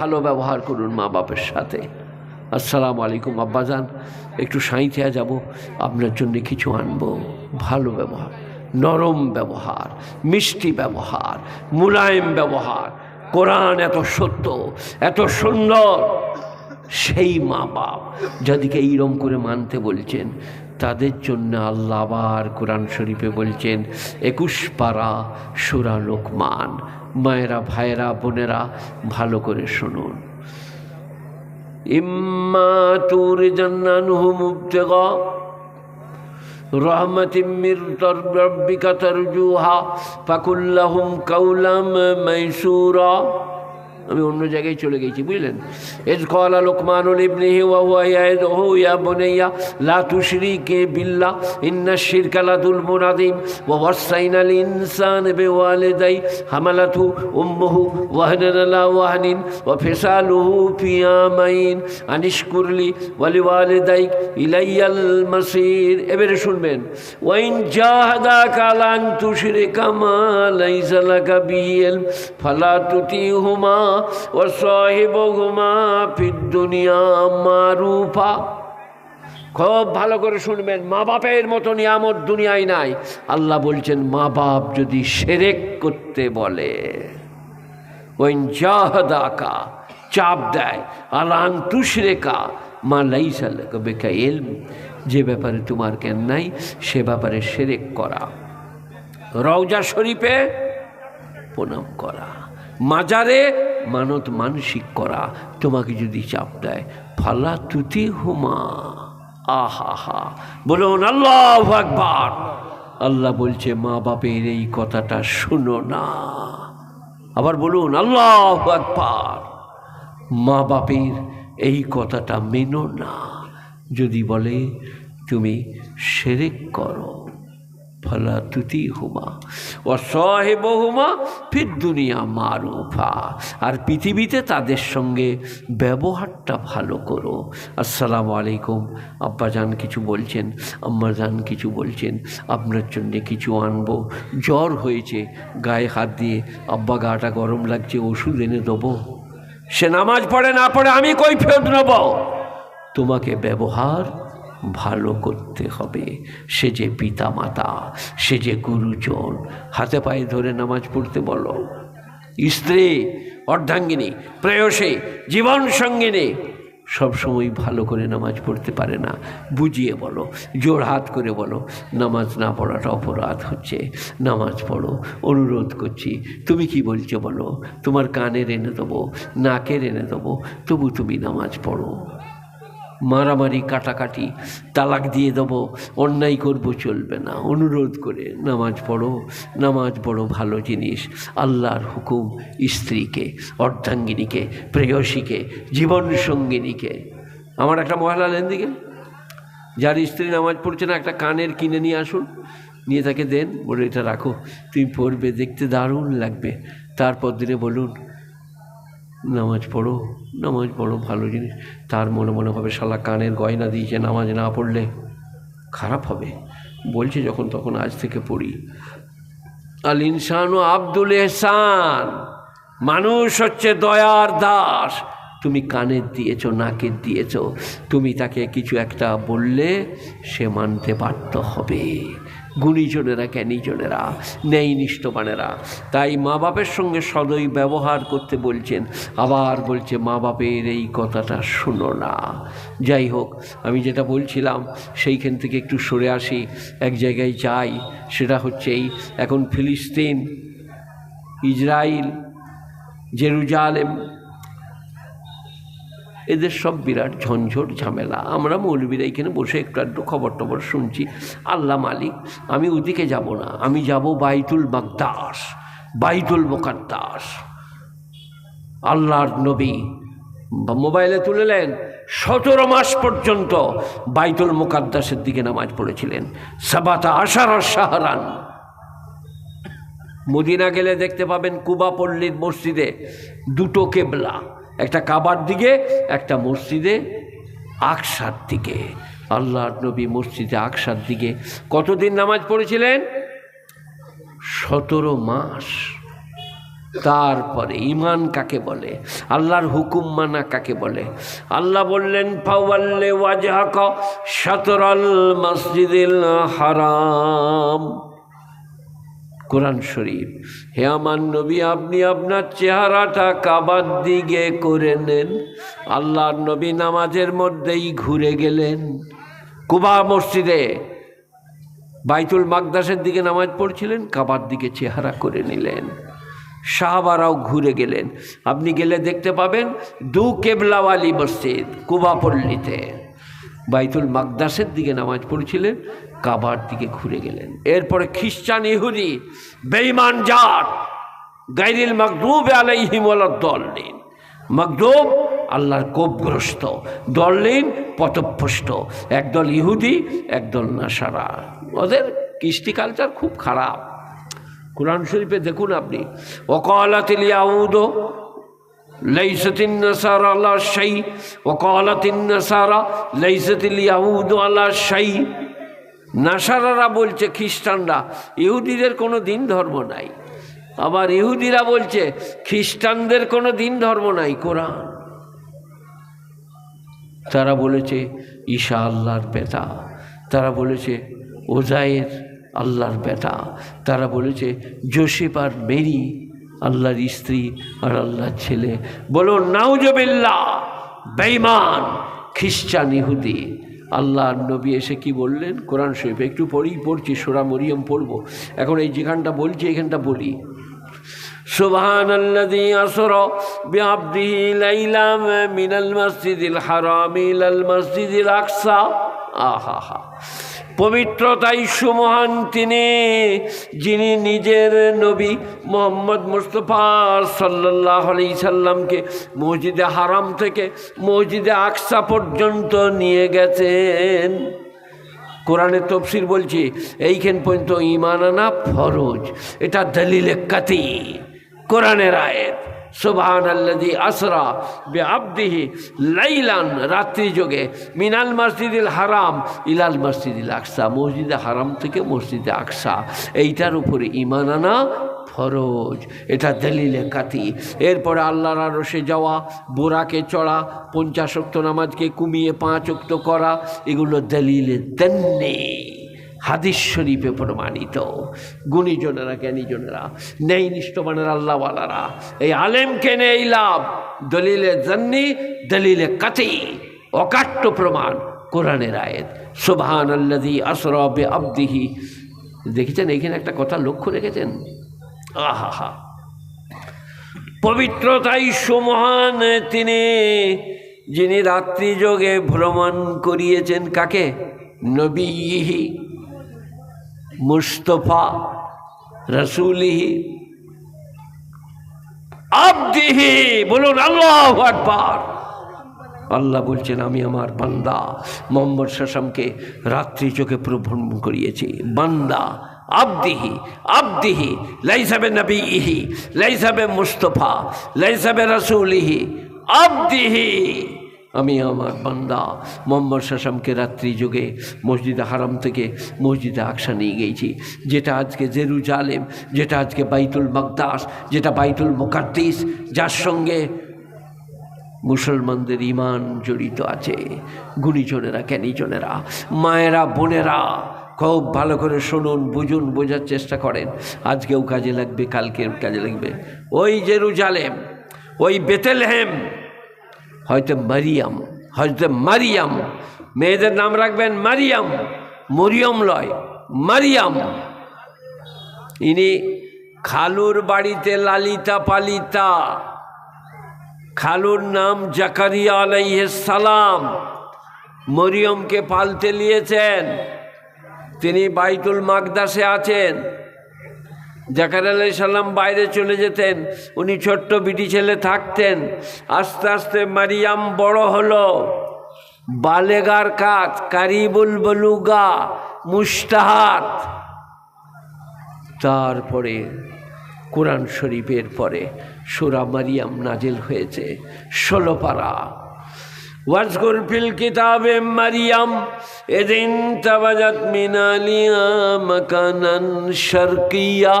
ভালো ব্যবহার করুন মা বাপের সাথে। আসসালামু আলাইকুম, আব্বাজান। একটু সাঁইথিয়া যাব, আপনার জন্য কিছু আনব। ভালো ব্যবহার, নরম ব্যবহার, মিষ্টি ব্যবহার, মুলায়েম ব্যবহার, কোরআন এত সত্য, এত সুন্দর। সেই মা বাপ যাদেরকে এইরম করে মানতে বলছেন, তাদের জন্য আল্লাহ আবার কোরআন শরীফে বলছেন, একুশ পারা সুরা লোকমান মায়েরা ভাইয়েরা বোনেরা ভালো করে শুনুন ইম্মা তুর জান্নানহুম মুবতেগা رحمة من ربك ترجوها فقل لهم قولا ميسورا আমি অন্য জায়গায় চলে গেছি, বুঝলেন? এজ কলা লোকমানুল ইবনিহি ওয়া হুয়া ইয়াদহু, ইয়া বুনাইয়া, লা তুশরিকে বিল্লাহ ইন্না শিরকা লাযুলমুন আযীম ওয়া ওয়াসাইনাল ইনসানা বিওয়ালিদাই, হামালাতু উম্মুহু ওয়াহনান লা ওয়াহনিন, ওয়া ফিসালুহু ফি আমাইন আনিশকুরলি ওয়া লিওয়ালিদাইক ইলাইয়াল মাসির। এবারে শুনবেন ওয়াইন জাহাদাকা লান তুশরিকা মা লাইসা লাকা বিহি ইলম ফালা তুতিহুমা ওয়াসাহিবহুমা ফিদ দুনিয়া মারুফা। খুব ভালো করে শুনবেন, মা বাপের মতো নিয়ামত দুনিয়ায় নাই। আল্লাহ বলছেন, মা বাপ যদি সেরেক করতে বলে ওই জাহাদাকা, চাপ দেয় আলান তুশরেকা, মা লাইসাল্লাকা বেকা এলম যে ব্যাপারে তোমার জ্ঞান নাই, সে ব্যাপারে সেরেক করা। রওজা শরীফে প্রণাম করা। মাজারে মানত মানসিক করা, তোমাকে যদি চাপ দেয়। ফালা তুতি হুমা। আহা হা বলুন, আল্লাহ একবার আল্লাহ বলছে, মা বাপের এই কথাটা শুনো না। আবার বলুন, আল্লাহ একবার মা বাপের এই কথাটা মেনো না। যদি বলে, তুমি সেরেক করো। হুমা ও সহেব হুমা দুনিয়া মারুফা। আর পৃথিবীতে তাদের সঙ্গে ব্যবহারটা ভালো করো। আসসালামু আলাইকুম। আব্বাজান কিছু বলছেন আম্মাজান কিছু বলছেন, আপনার জন্য কিছু আনব। জ্বর হয়েছে, গায়ে হাত দিয়ে, আব্বা গাটা গরম লাগছে, ওষুধ এনে দেবো। সে নামাজ পড়ে, না পড়ে আমি কই ফেরত নেব। তোমাকে ব্যবহার ভালো করতে হবে। সে যে পিতা মাতা সে যে গুরুজন, হাতে পায়ে ধরে নামাজ পড়তে বলো। স্ত্রী, অর্ধাঙ্গিনী, প্রেয়সী, জীবন সঙ্গিনী সবসময় ভালো করে নামাজ পড়তে পারে না। বুঝিয়ে বলো, জোর হাত করে বলো, নামাজ না পড়াটা অপরাধ হচ্ছে। নামাজ পড়ো, অনুরোধ করছি, তুমি কি বলছো বলো? তোমার কানের এনে দেবো, নাকের এনে দেবো, তবু তুমি নামাজ পড়ো। মারামারি, কাটাকাটি, তালাক দিয়ে দেবো, অন্যায় করব, চলবে না। অনুরোধ করে নামাজ পড়ো, নামাজ বড় ভালো জিনিস। আল্লাহর হুকুম স্ত্রীকে, অর্ধাঙ্গিনীকে, প্রেয়সীকে, জীবন সঙ্গিনীকে। আমার একটা মহিলা লেন দিকে। যার স্ত্রী নামাজ পড়ছে না, একটা কানের কিনে নিয়ে আসুন। নিয়ে তাকে দেন, বলে, এটা রাখো, তুমি পড়বে, দেখতে দারুণ লাগবে। তারপর দিনে বলুন নামাজ পড়ো নামাজ পড়ো, ভালো জিনিস। তার মনে মনে হবে শালা কানের গয়না দিয়েছে, নামাজ না পড়লে খারাপ হবে। বলছে যখন তখন আজ থেকে পড়ি। আল ইনসান ও আব্দুল এহসান, মানুষ হচ্ছে দয়ার দাস। তুমি কানের দিয়েছ, নাকের দিয়েছ, তুমি তাকে কিছু একটা বললে সে মানতে বাধ্য হবে। গুণীজনেরা, জ্ঞানীজনেরা ন্যায় নিষ্ঠবানেরা তাই মা বাপের সঙ্গে সদয় ব্যবহার করতে বলছেন। আবার বলছে, মা বাপের এই কথাটা শুনো না। যাই হোক, আমি যেটা বলছিলাম, সেইখান থেকে একটু সরে আসি। এক জায়গায় যাই, সেটা হচ্ছে এই, এখন ফিলিস্তিন ইসরায়েল জেরুজালেম এদের সব বিরাট ঝঞ্ঝট ঝামেলা। আমরা মৌলবীরা এখানে বসে একটু একটু খবর টবর শুনছি। আল্লাহ মালিক, আমি ওদিকে যাব না। আমি যাব বাইতুল বাগদাস বাইতুল মোকাদ্দাস। আল্লাহর নবী মোবাইলে তুলেলেন, সতেরো মাস পর্যন্ত বাইতুল মোকাদ্দাসের দিকে নামাজ পড়েছিলেন। সাবাতা আশার সাহারান মদিনা গেলে দেখতে পাবেন কুবা পল্লীর মসজিদে দুটো কেবলা। একটা কাবার দিকে, একটা মসজিদে, আকসার দিকে। আল্লাহর নবী মসজিদে আকসার দিকে। কতদিন নামাজ পড়েছিলেন? সতেরো মাস। তারপরে ইমান কাকে বলে? আল্লাহর হুকুম মানা কাকে বলে? আল্লাহ বললেন, ফাওয়াল্লে ওয়াজহাক শাতরাল মসজিদিল হারাম। কোরআন শরীফ। হে আমার নবী, আপনি আপনার চেহারাটা কাবার দিকে করে নেন। আল্লাহর নবী নামাজের মধ্যেই ঘুরে গেলেন। কুবা মসজিদে বাইতুল মাকদাসের দিকে নামাজ পড়ছিলেন, কাবার দিকে চেহারা করে নিলেন। সাহাবারাও ঘুরে গেলেন। আপনি গেলে দেখতে পাবেন দু কেবলাওয়ালি মসজিদ কুবাপল্লীতে বাইতুল মাকদাসের দিকে নামাজ পড়েছিলেন, কাবার দিকে ঘুরে গেলেন। এরপরে খ্রিস্টান ইহুদি বেইমান জাত, গাইরিল মকদুব আলাইহিম দলিন মকদুব আল্লাহর কোপগ্রস্ত দলিন পথভ্রষ্ট, একদল ইহুদি, একদল নাসারা। ওদের কৃষ্টি কালচার খুব খারাপ। কোরআন শরীফে দেখুন আপনি, ওকালাতিল ইয়াউদ লাইসাতিন নাসারা আলা শাই ওকালাতিন নাসারা লাইসাতিল ইয়াউদ আলা শাই। নাসারারা বলছে, খ্রিস্টানরা, ইহুদিদের কোনো দিন ধর্ম নাই। আবার ইহুদিরা বলছে, খ্রিস্টানদের কোনো দিন ধর্ম নাই, কোরআন। তারা বলেছে, ঈশা আল্লাহর বেটা তারা বলেছে ওজায়ের আল্লাহর বেটা তারা বলেছে, জোসেফ আর মেরি আল্লাহর স্ত্রী আর আল্লাহর ছেলে বলো নাউজবিল্লা বেইমান খ্রিস্টান ইহুদি আল্লাহর নবী এসে কি বললেন কোরআন শরীফ একটু পড়েই পড়ছি সোরা মরিয়ম পড়বো এখন এই যেখানটা বলছি এখানটা বলি سبحان الذي أسرى بعبده ليلا من المسجد الحرام إلى المسجد الأقصى আহা পবিত্রতাই সুমহান তিনি, যিনি নিজের নবী মোহাম্মদ মুস্তফা সাল্লাহ আলি সাল্লামকে মসজিদে হারাম থেকে মসজিদে আকসা পর্যন্ত নিয়ে গেছেন। কোরআনের তফসির বলছি, এইখান পর্যন্ত ইমান আনা ফরজ। এটা দলিলে কাতি। কোরআনের আয়েত। সুবহান আল্লাদি আসরা বে আব্দিহি লাইলান, রাত্রি যোগে, মিনাল মসজিদুল হারাম ইলাল মসজিদুল আকসা, মসজিদে হারাম থেকে মসজিদে আকসা। এইটার উপরে ইমান আনা ফরজ। এটা দলিলে কাতি। এরপরে আল্লাহর আরশে যাওয়া, বোরাকে চড়া, পঞ্চাশ অক্ত নামাজকে কমিয়ে পাঁচ অক্ত করা, এগুলো দলিলে দেননি। হাদিস শরীফে প্রমাণিত। গুণীজনেরা, জ্ঞানীজনেরা নেই নিষ্ঠবানের আল্লাহওয়ালারা, এই আলেমকে নেই লাভ, দলিলে জন্নি, দলিলে কাতি, অকাট্য প্রমাণ, কোরআনের আয়েত। সুবহান আল্লাদি আসরবে আব্দিহি দেখেছেন, এইখানে একটা কথা লক্ষ্য রেখেছেন? আহা পবিত্রতাই সুমহান তিনি, যিনি রাত্রি যোগে ভ্রমণ করিয়েছেন কাকে? নবীহি। মুস্তফা রসুলিহি। আব্দিহি, বলুন আল্লাহ আকবার। আল্লাহ বলছেন, আমি আমার বান্দা, মোহাম্মদ শাসামকে রাত্রি চোখে ভ্রমণ করিয়েছি। বান্দা, আব্দিহি আব্দিহি লাইসাবে নবী ইহি লাইসাবে মুস্তফা লাইসাবে রসুলিহি, আব্দিহি। আমি আমার বান্দা। মোহাম্মদ শাসামকে রাত্রি যুগে মসজিদে হারাম থেকে মসজিদে আকসা নিয়ে গেছি যেটা আজকে জেরুজালেম, যেটা আজকে বাইতুল মকদাস, যেটা বাইতুল মোকাদ্দিস, যার সঙ্গে মুসলমানদের ইমান জড়িত আছে। গুণীজনেরা, জ্ঞানীজনেরা, মায়েরা, বোনেরা, খুব ভালো করে শুনুন, বুঝুন, বোঝার চেষ্টা করেন। আজকেও কাজে লাগবে, কালকেও কাজে লাগবে। ওই জেরুজালেম, ওই বেতেলহেম হয়তো মারিয়াম হয়তো মারিয়াম। মেয়েদের নাম রাখবেন মারিয়াম, মরিয়ম লয়, মারিয়াম। ইনি খালুর বাড়িতে লালিতা পালিতা। খালুর নাম জাকারিয়া সালাম। মরিয়মকে পালতে নিয়েছেন। তিনি বাইতুল মাকদাসে আছেন। জাকার আলাই সাল্লাম বাইরে চলে যেতেন। উনি ছোট্ট বিটি ছেলে থাকতেন। আস্তে আস্তে মারিয়াম বড় হলো। বালেগার কাজ, কারিবুল বলুগা মুস্তাহাত তারপরে কোরআন শরীফের পরে সুরা মারিয়াম নাজেল হয়েছে। ষোলো পারা। ওয়াজকুর ফিল কিতাবে মারিয়াম, এদিন তাবাজাত মিনালিয়া মাকানান শারকিয়া।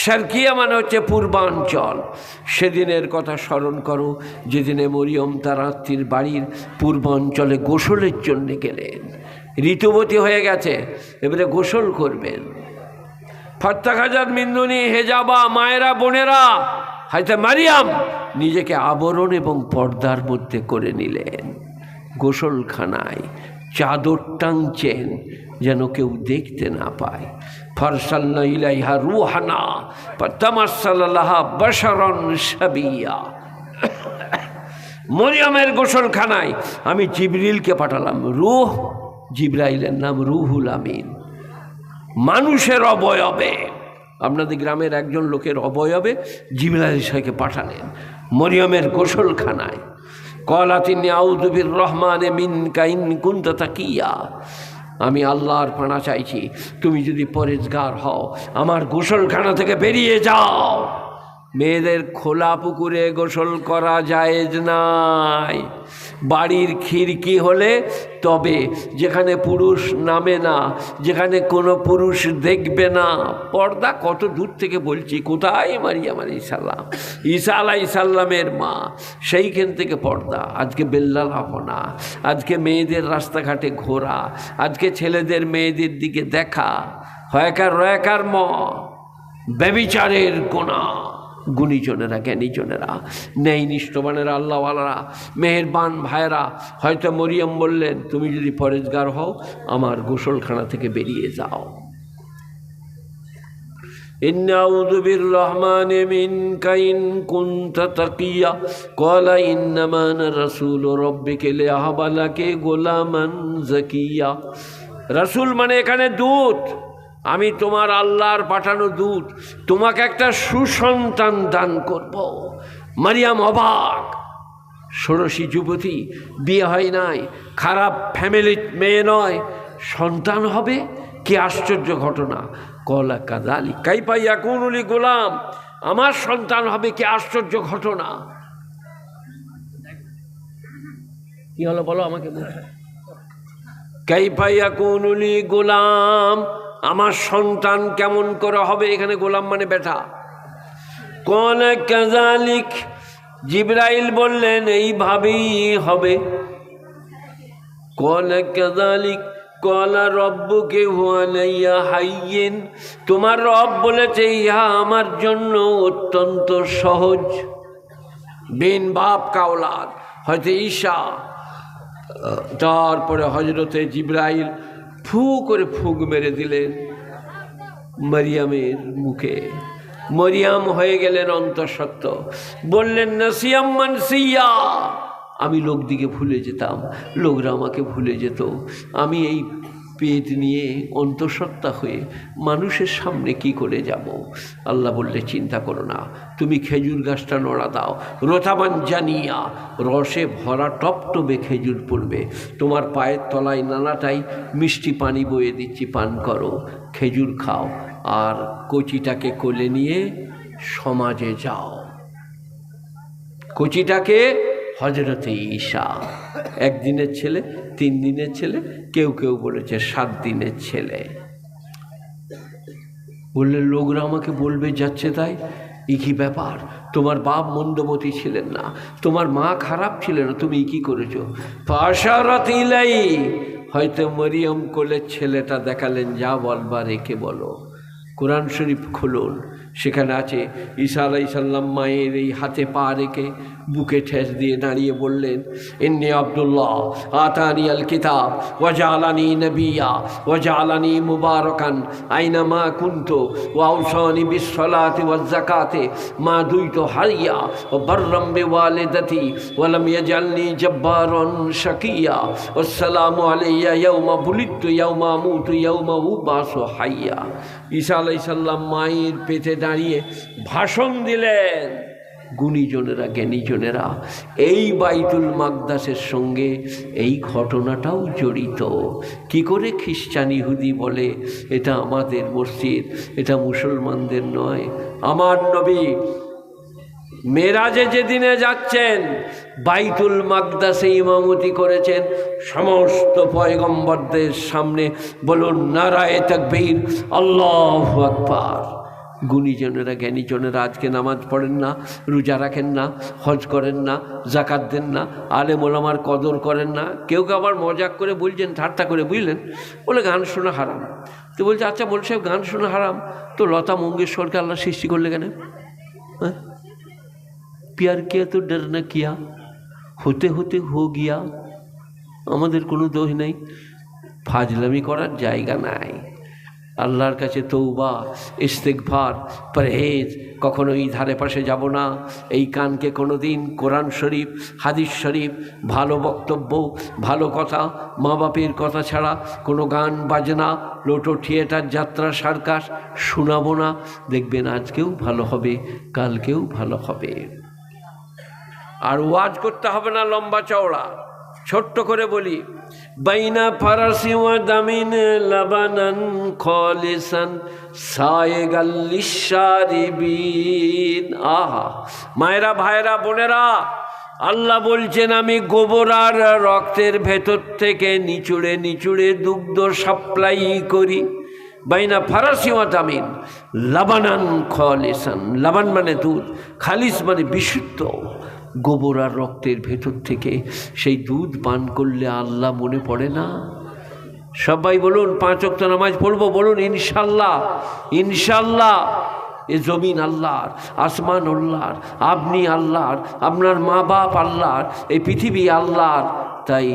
শারকিয়া মানে হচ্ছে পূর্বাঞ্চল। সেদিনের কথা স্মরণ করো, যেদিনে মরিয়ম তার আত্মীর বাড়ির পূর্বাঞ্চলে গোসলের জন্য গেলেন। ঋতুবতী হয়ে গেছে, এবারে গোসল করবেন। ফত্তা খাজার মিন্দুনি, হেজাবা, মায়েরা, বোনেরা হয়তো মারিয়াম নিজেকে আবরণ এবং পর্দার মধ্যে করে নিলেন। গোসলখানায় চাদর টাংছেন যেন কেউ দেখতে না পায়। ফরসাল্লা ইলাইহা রুহানা তামাসাল্লাহ বশরন সাবিয়া মরিয়মের গোসলখানায় আমি জিবরিলকে পাঠালাম, রুহ জিব্রাইলের নাম রুহুল আমিন। মানুষের অবয়বে। আপনাদের গ্রামের একজন লোকের অবয়বে জিবরাইল সাহেবকে পাঠালেন। মরিয়মের গোসলখানায়। কলা তিনি আউদুবির রহমানে মিন কাইন কুন্তা তাকিয়া। আমি আল্লাহর পানা চাইছি, তুমি যদি পরেজগার হও, আমার গোসলখানা থেকে বেরিয়ে যাও। মেয়েদের খোলা পুকুরে গোসল করা জায়েজ নাই বাড়ির খিড়কি হলে তবে, যেখানে পুরুষ নামে না, যেখানে কোনো পুরুষ দেখবে না। পর্দা কত দূর থেকে বলছি, কোথায় মারিয়াম আলাই ইসাল্লাম? ঈসা আলাই সাল্লামের মা, সেইখান থেকে পর্দা। আজকে বেল্লালাপনা আজকে মেয়েদের রাস্তাঘাটে ঘোরা। আজকে ছেলেদের মেয়েদের দিকে দেখা। হয়কার রয়কার ম, ব্যবিচারের গোনা। গুণীজনেরা জ্ঞানীজনেরা নেই নিষ্ঠবানেরা আল্লাহওয়ালারা মেহেরবান ভাইরা হয়তো মরিয়ম বললেন তুমি যদি পরেজগার হও আমার গোসলখানা থেকে বেরিয়ে যাও إن أعوذ بالرحمن منك إن كنت تقيا قال إنما أنا رسول ربك لأهب لك غلاما زكيا রসুল মানে এখানে দূত আমি তোমার আল্লাহর পাঠানো দূত, তোমাকে একটা সুসন্তান দান করব। মারিয়াম অবাক। ষোড়শী যুবতী, বিয়ে হয় নাই, খারাপ ফ্যামিলির মেয়ে নয়, সন্তান হবে? কি আশ্চর্য ঘটনা। কলা কাদালি কাই পাইয়া কুনুলি গোলাম, আমার সন্তান হবে কি আশ্চর্য ঘটনা। কি হলো বলো আমাকে কাই পাইয়া কুনুলি গোলাম আমার সন্তান কেমন করে হবে? এখানে গোলাম মানে বেটা কোন কাজালিক জিব্রাইল বললেন, এইভাবেই হবে। কোন কাজালিক কলা, রব্বুকে হুয়ানাইয়া হাইয়েন। তোমার রব বলেছে, ইহা আমার জন্য অত্যন্ত সহজ। বিন বাপ কাওলাদ হয়তো ঈশা। তারপরে হজরতে জিব্রাইল ফু করে ফুক মেরে দিলেন মরিয়ামের মুখে। মরিয়াম হয়ে গেলেন অন্তঃসত্ত্ব। বললেন, নাসিয়াম মানসিয়া আমি লোকদিকে ভুলে যেতাম, লোকরা আমাকে ভুলে যেত। আমি এই পেট নিয়ে অন্তঃসত্ত্বা হয়ে মানুষের সামনে কি করে যাব? আল্লাহ বললে, চিন্তা করো না, তুমি খেজুর গাছটা নড়া দাও। রোথাবান জানিয়া রসে ভরা টপটবে খেজুর পড়বে। তোমার পায়ের তলায় নানাটাই মিষ্টি পানি বয়ে দিচ্ছি, পান করো, খেজুর খাও। আর কচিটাকে কোলে নিয়ে সমাজে যাও। কচিটাকে হজরতে ঈশা একদিনের ছেলে, তিন দিনের ছেলে, কেউ কেউ বলেছে সাত দিনের ছেলে। বললে, লোকরা আমাকে বলবে, যাচ্ছে তাই? ই কি ব্যাপার? তোমার বাপ মন্দমতি ছিলেন না। তোমার মা খারাপ ছিলেন না। তুমি কি করেছ? পাশারত ইলাই হয়তো মরিয়ম কোলের ছেলেটা দেখালেন, যা বলবার রেখে বলো। কোরআন শরীফ খুলুন। সেখানে আছে, ঈসা আলাই সাল্লাম মায়ের এই হাতে পা রেখে বুকে ঠেস দিয়ে দাঁড়িয়ে বললেন, ইন্নি আবদুল্লাহ, আতানি আল কিতাব ওয়াজালানি নবিয়া ওয়াজালানি মুবারকান, আইনা মা কুন্ত ওয়াউসানি বিশ্বলাতি ওয়াজাকাতে মা দুইত হারিয়া ও বর্রম বেওয়ালেদতি ওয়ালাম ইয়াজালনি জব্বারন শাকিয়া আসসালামু আলাইয়া ইয়াউমা বুলিতু, ইয়াউমা মুতু, ইয়াউমা উবাসু হাইয়া। ঈসা আলাই সাল্লাম মায়ের পেটে দাঁড়িয়ে ভাষণ দিলেন। গুণীজনেরা, জ্ঞানীজনেরা, এই বাইতুল মাকদাসের সঙ্গে এই ঘটনাটাও জড়িত। কি করে খ্রিস্টান ইহুদি বলে, এটা আমাদের মসজিদ, এটা মুসলমানদের নয়, আমার নবী মেরাজে যেদিনে যাচ্ছেন, বাইতুল মাকদাসে ইমামতি করেছেন, সমস্ত পয়গম্বরদের সামনে বলুন, নারায় তকবীর, আল্লাহ আকবার। গুণীজনেরা, জ্ঞানীজনেরা আজকে নামাজ পড়েন না, রোজা রাখেন না, হজ করেন না, জাকাত দেন না আলে মোলামার কদর করেন না। কেউ কেউ আবার মজাক করে বলছেন, ঠাট্টা করে, বুঝলেন? বলে গান শোনা হারাম। তো বলছে আচ্ছা বল সাহেব, গান শোনা হারাম? তো লতা মঙ্গেশকরকে আল্লাহ সৃষ্টি করলে কেন? হ্যাঁ? প্যার কিয়া তো ডর না কিয়া? হতে হতে হো গিয়া। আমাদের কোনো দোষ নেই। ফাজলামি করার জায়গা নাই। আল্লাহর কাছে তৌবা ইস্তেকভার পরহেজ, কখনো এই ধারে পাশে যাব না। এই কানকে কোনো দিন কোরআন শরীফ, হাদিস শরীফ, ভালো বক্তব্য, ভালো কথা মা বাপের কথা ছাড়া কোনো গান, বাজনা, লোটো থিয়েটার, যাত্রা, সার্কাস শোনাবো না। দেখবেন আজকেও ভালো হবে, কালকেও ভালো হবে। আর ওয়াজ করতে হবে না লম্বা চওড়া। ছোট্ট করে বলি, বাইনা ফারাসি ওয়া দামিন লাবানান খলিসান সায়েগাল্লিশারিবিন আহা, মায়েরা ভাইরা বোনেরা, আল্লাহ বলছেন, আমি গোবর আর রক্তের ভেতর থেকে নিচুড়ে নিচুড়ে দুগ্ধ সাপ্লাই করি। বাইনা ফারাসি ওয়া দামিন লাবানান খলিসান। লাবান মানে দুধ, খালিস মানে বিশুদ্ধ। গোবর আর রক্তের ভেতর থেকে সেই দুধ পান করলে আল্লাহ মনে পড়ে না? সবাই বলুন, পাঁচ অক্ত নামাজ পড়ব? বলুন, ইনশাল্লাহ ইনশাল্লাহ। এ জমিন আল্লাহর, আসমান আল্লাহর, আপনি আল্লাহর, আপনার মা বাপ আল্লাহর, এই পৃথিবী আল্লাহর। তাই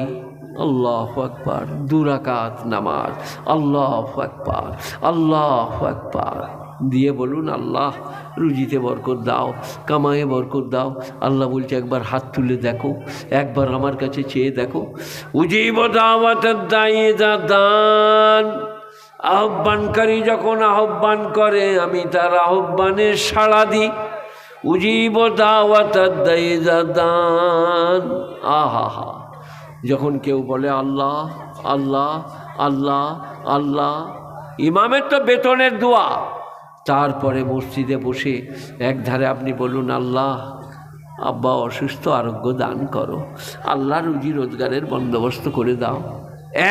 আল্লাহ আকবার, দুরাকাত নামাজ, আল্লাহ আকবার আল্লাহ আকবার। দিয়ে বলুন, আল্লাহ, রুজিতে বরকত দাও, কামায়ে বরকত দাও। আল্লাহ বলছে, একবার হাত তুলে দেখো, একবার আমার কাছে চেয়ে দেখো। দান। আহ্বানকারী যখন আহ্বান করে, আমি তার আহ্বানে সাড়া দিই। উজিব দান। আহা হা। যখন কেউ বলে, আল্লাহ আল্লাহ আল্লাহ আল্লাহ, ইমামের তো বেতনের দোয়া। তারপরে মসজিদে বসে এক ধারে আপনি বলুন, আল্লাহ, আব্বা অসুস্থ, আরোগ্য দান করো। আল্লাহ রুজি রোজগারের বন্দোবস্ত করে দাও।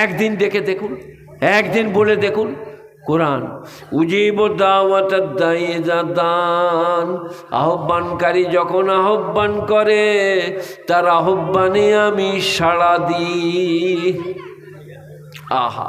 একদিন দেখে দেখুন, একদিন বলে দেখুন, কোরআন, উজিব দান। আহ্বানকারী যখন আহ্বান করে, তার আহ্বানে আমি সাড়া দিই। আহা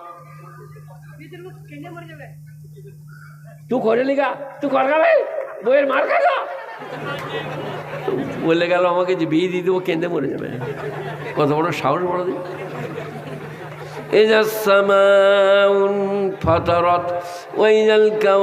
तू করেলি গা তুই কর গা ভাই বইয়ের মার খা গা বলে গেল আমাকে যে বিয়ে দিয়ে দেবো কেঁদে মরে যাবে কত বড় সাহস বড় দিন إذا السماء انفطرت وإذا الكواكب